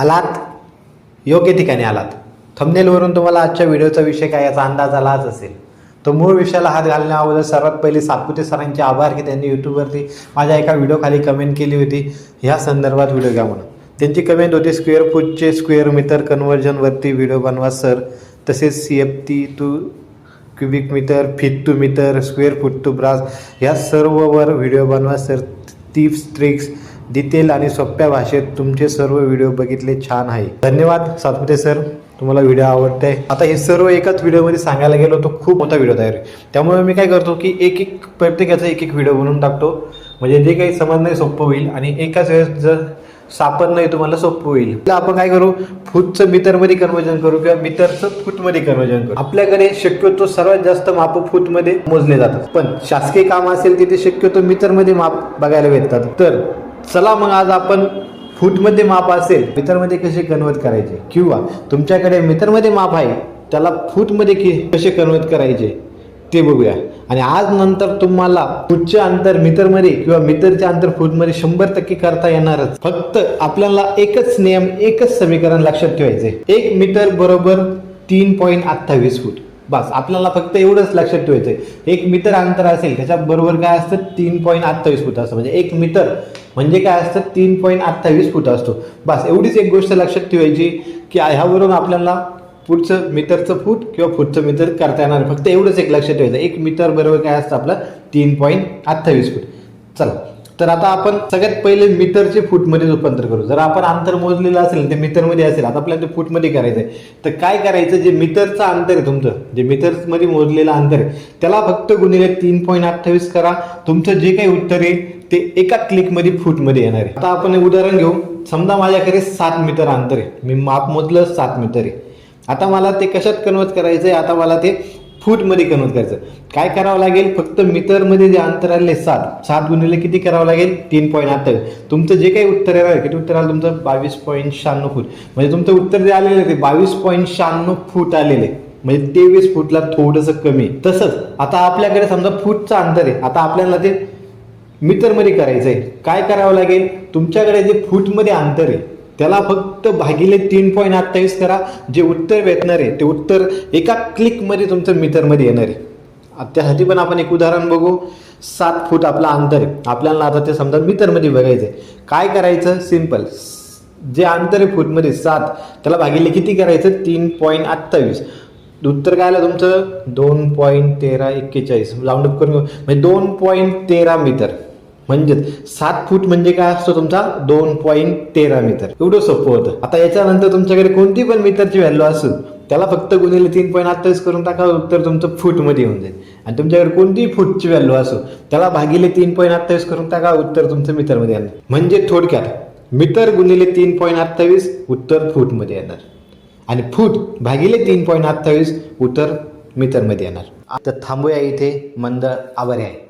आलात? योग्य ठिकाणी आलात. थंबनेलवरून तुम्हाला आजच्या व्हिडिओचा विषय काय याचा अंदाज आलाच असेल. तो मूळ विषयाला हात घालण्या अगोदर सर्वात पहिले सातपुते सरांचे आभार की त्यांनी यूट्यूबवरती माझ्या एका व्हिडिओखाली कमेंट केली होती. ह्या संदर्भात व्हिडिओ घ्या म्हणून. त्यांची कमेंट होती स्क्वेअर फूटचे स्क्वेअर मीटर कन्व्हर्जनवरती व्हिडिओ बनवा सर तसेच C F T to cubic metre feet to metre square foot to brass ह्या सर्ववर व्हिडिओ बनवा सर टिप्स ट्रिक्स डिटेल आणि सोप्या भाषेत तुमचे सर्व व्हिडिओ बघितले. छान आहे. धन्यवाद सातपुते सर तुम्हाला व्हिडिओ आवडते आता हे सर्व एकाच व्हिडिओमध्ये सांगायला गेलो तो खूप मोठा व्हिडिओ तयार त्यामुळे मी काय करतो की एक एक प्रत्येकाचा एक एक व्हिडिओ बनवून टाकतो. म्हणजे जे काही समजणं सोपं होईल आणि एकाच वेळेस जर सापडणं नाही तुम्हाला सोपं होईल. तर आपण काय करू? फूटचं मीटरमध्ये कन्वर्जन करू किंवा मीटरचं फूटमध्ये कन्वर्जन करू. आपल्याकडे शक्यतो सर्वात जास्त माप फूटमध्ये मोजले जातात. पण शासकीय काम असेल तिथे शक्यतो मीटरमध्ये माप बघायला भेटतात. तर चला मग आज आपण फूटमध्ये माप असेल मीटरमध्ये कसे कन्वर्ट करायचे? किंवा तुमच्याकडे मीटरमध्ये माप आहे त्याला फूटमध्ये कि- कसे कन्वर्ट करायचे? ते बघूया. आणि आज नंतर तुम्हाला फूटचे अंतर मीटरमध्ये किंवा मीटरचे अंतर फूटमध्ये शंभर टक्के करता येणारच. फक्त आपल्याला एकच नियम एकच समीकरण लक्षात ठेवायचे. एक मीटर बरोबर तीन पॉईंट अठ्ठावीस फूट. बस आपल्याला फक्त एवढंच लक्षात ठेवायचं आहे एक मीटर अंतर असेल त्याच्या बरोबर काय असतं? तीन पॉईंट अठ्ठावीस फूट असतं. म्हणजे एक मीटर म्हणजे काय असतं? तीन पॉईंट अठ्ठावीस फूट असतो. बस एवढीच एक गोष्ट लक्षात ठेवायची की ह्यावरून आपल्याला पुढचं मीटरचं फूट किंवा फूटचं मीटर करता येणार. फक्त एवढंच एक लक्षात ठेवायचं. एक मीटर बरोबर काय असतं आपलं? तीन पॉईंट अठ्ठावीस फूट. चला. तर आता आपण सगळ्यात पहिले मीटरचे फूटमध्ये रूपांतर करू. जर आपण अंतर मोजलेलं असेल ते मीटरमध्ये असेल. आता आपल्याला ते फूटमध्ये करायचं आहे तर काय करायचं? जे मीटरचं अंतर आहे तुमचं जे मीटरमध्ये मोजलेलं अंतर आहे त्याला फक्त गुणिले तीन पॉईंट अठ्ठावीस करा. तुमचं जे काही उत्तर आहे ते एका क्लिकमध्ये फूटमध्ये येणार आहे. आता आपण उदाहरण घेऊ. समजा माझ्याकडे सात मीटर अंतर आहे. मी माप मोजलं सात मीटर आहे. आता मला ते कशात कन्वर्ट करायचं आहे आता मला ते फूटमध्ये कन्वर्ट करायचं. काय करावं लागेल? फक्त मीटरमध्ये जे अंतर आले सात. सात गुणिले किती करावं लागेल? तीन पॉईंट आठ. तुमचं जे काही उत्तर येणार आहे किती उत्तर आलं? तुमचं बावीस पॉईंट शहाण्णव फूट. म्हणजे तुमचं उत्तर जे आलेलं आहे ते बावीस पॉईंट शहाण्णव फूट आलेले आहे. म्हणजे तेवीस फूटला थोडंसं कमी. तसंच आता आपल्याकडे समजा फूटचं अंतर आहे. आता आपल्याला ते मीटरमध्ये करायचं आहे. काय करावं लागेल? तुमच्याकडे जे फूटमध्ये अंतर आहे त्याला फक्त भागिले तीन पॉईंट अठ्ठावीस करा. जे उत्तर भेटणार आहे ते उत्तर एका क्लिकमध्ये तुमचं मीटरमध्ये येणार. आहे त्यासाठी पण आपण एक उदाहरण बघू. सात फूट आपला अंतर आहे. आपल्याला आता ते समजा मीटरमध्ये बघायचं आहे काय करायचं? सिंपल जे अंतर आहे फूटमध्ये सात त्याला भागिले किती करायचं? तीन पॉईंट अठ्ठावीस. उत्तर काय आलं तुमचं? दोन पॉईंट तेरा एक्केचाळीस. राऊंड अप करून म्हणजे दोन पॉईंट तेरा मीटर. म्हणजेच सात फूट म्हणजे काय असतो तुमचा? दोन पॉईंट तेरा मीटर एवढं सोपं होतं. आता याच्यानंतर तुमच्याकडे कोणती पण मीटरची व्हॅल्यू असेल त्याला फक्त गुणिले तीन पॉईंट अठ्ठावीस करून टाका उत्तर तुमचं फूटमध्ये येऊन जाईल. आणि तुमच्याकडे कोणतीही फूटची व्हॅल्यू असो त्याला भागिले तीन पॉईंट अठ्ठावीस करून टाका उत्तर तुमचं मीटरमध्ये येणार. म्हणजे थोडक्यात मीटर गुणिले तीन पॉईंट अठ्ठावीस उत्तर फूटमध्ये येणार. आणि फूट भागिले तीन पॉईंट अठ्ठावीस उत्तर मीटरमध्ये येणार. आता थांबूया इथे मंदळ आभारी आहे.